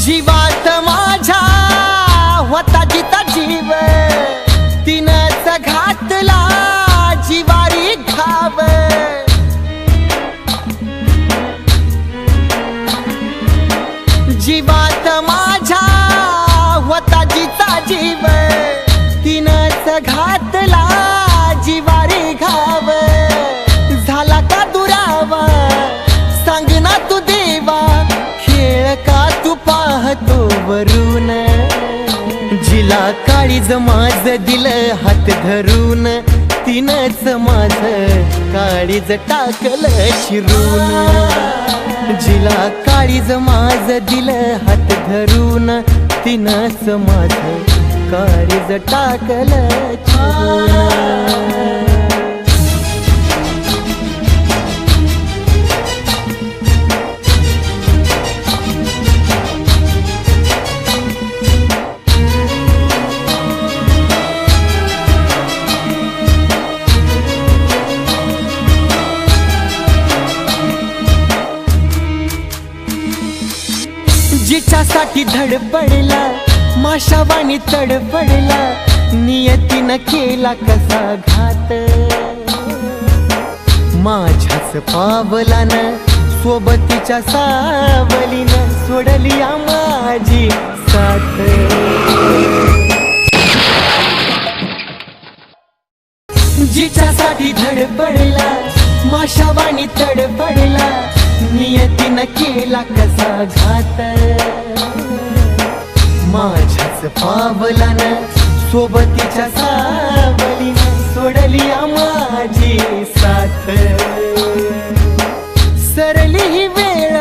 जीवात माझ्या तिला काळीज माझ दिलं हात धरून. तिनच माझ काळीज टाकलं शिरून. जिला काळीज माझ दिलं हात धरून. तिनच माझ काळीज टाकलं शिरून. तिच्यासाठी धडपडला माशावाणी तडपडला नियतीनं केला कसा घात. माझ्याच पावलानं सोबतीच्या सावलीनं सोडली या माझी साथ. जिच्यासाठी धडपडला माशावाणी तडपडला नियतीनं केला कसा घात? माझ्याच पावलानं सोबतीच्या सावलीनं सोडली माझी साथ. सरली ही वेळ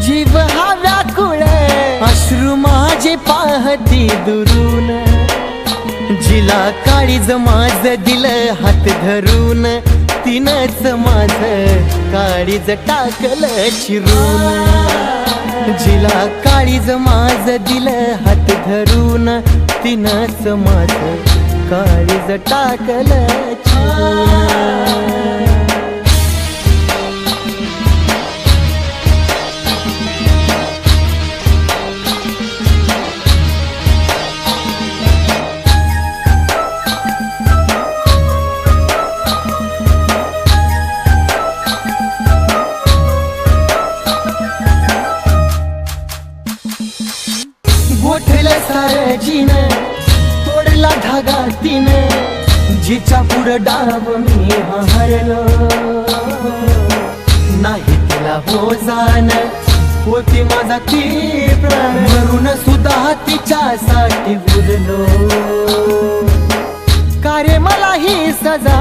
जीव हा व्याकुळ. अश्रू माझे पाहती दुरून. जिला काळीज माझ दिलं हात धरून. तिनंच माझ काळीज टाकलं चिरून. जिला काळीज माझ दिलं हात धरून. तिनंच माझ काळीज टाकलं चिरून. गोठलं सारे जीन तोडला धागा तिने. जिच्या पुढं डाव मी हरलो. नाही तिला हो जाण होती माझा ती प्राण म्हणून सुद्धा तिच्यासाठी उरलो. कारे मला ही सजा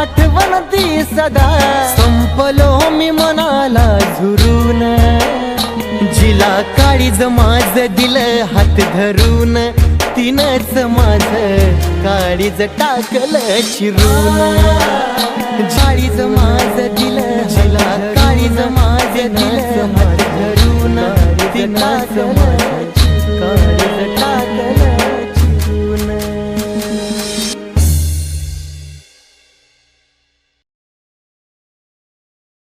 आठवण ती सदा. संपलो मी मनाला झुरून. तिला काळीज माझ दिलं हात धरून. तिनच माझ काळीज टाकलं चिरून. जाळीज माझ दिलं